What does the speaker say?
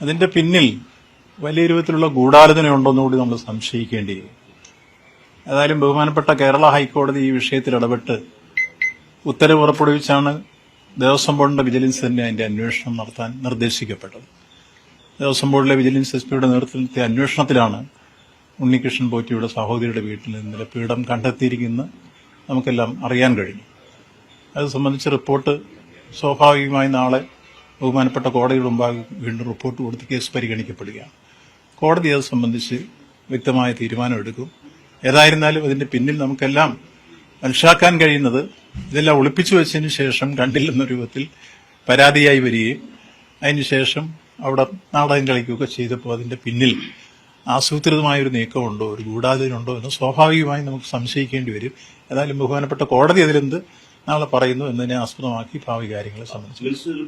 അതിന്റെ പിന്നിൽ വലിയ രൂപത്തിലുള്ള ഗൂഢാലോചന ഉണ്ടെന്നുകൂടി നമ്മൾ സംശയിക്കേണ്ടി ഏതായാലും ബഹുമാനപ്പെട്ട കേരള ഹൈക്കോടതി ഈ വിഷയത്തിൽ ഇടപെട്ട് ഉത്തരവ് പുറപ്പെടുവിച്ചാണ് ദേവസ്വം ബോർഡിന്റെ വിജിലൻസ് തന്നെ അതിന്റെ അന്വേഷണം നടത്താൻ നിർദ്ദേശിക്കപ്പെട്ടത്. ദേവസ്വം ബോർഡിലെ വിജിലൻസ് എസ് പിയുടെ നേതൃത്വത്തിലെ അന്വേഷണത്തിലാണ് ഉണ്ണികൃഷ്ണൻ പോറ്റിയുടെ സഹോദരിയുടെ വീട്ടിൽ ഇന്നലെ പീഠം കണ്ടെത്തിയിരിക്കുന്ന നമുക്കെല്ലാം അറിയാൻ കഴിഞ്ഞു അത് സംബന്ധിച്ച് റിപ്പോർട്ട് സ്വാഭാവികമായി നാളെ ബഹുമാനപ്പെട്ട കോടതിയുടെ മുമ്പാകെ വീണ്ടും റിപ്പോർട്ട് കൊടുത്ത് കേസ് പരിഗണിക്കപ്പെടുകയാണ്. കോടതി അത് സംബന്ധിച്ച് വ്യക്തമായ തീരുമാനമെടുക്കും. ഏതായിരുന്നാലും അതിന്റെ പിന്നിൽ നമുക്കെല്ലാം മനസ്സിലാക്കാൻ കഴിയുന്നത് ഇതെല്ലാം ഒളിപ്പിച്ചു വെച്ചതിന് ശേഷം കണ്ടില്ലെന്ന രൂപത്തിൽ പരാതിയായി വരികയും അതിനുശേഷം അവിടെ നാടകം കളിക്കുകയൊക്കെ ചെയ്തപ്പോൾ അതിന്റെ പിന്നിൽ ആസൂത്രിതമായ ഒരു നീക്കമുണ്ടോ ഒരു ഗൂഢാലോചനയുണ്ടോ എന്ന് സ്വാഭാവികമായി നമുക്ക് സംശയിക്കേണ്ടി വരും. ഏതായാലും ബഹുമാനപ്പെട്ട കോടതി അതിലെന്ത് നാളെ പറയുന്നു എന്നതിനെ ആസ്പദമാക്കി ഭാവി കാര്യങ്ങളെ സംബന്ധിച്ച്.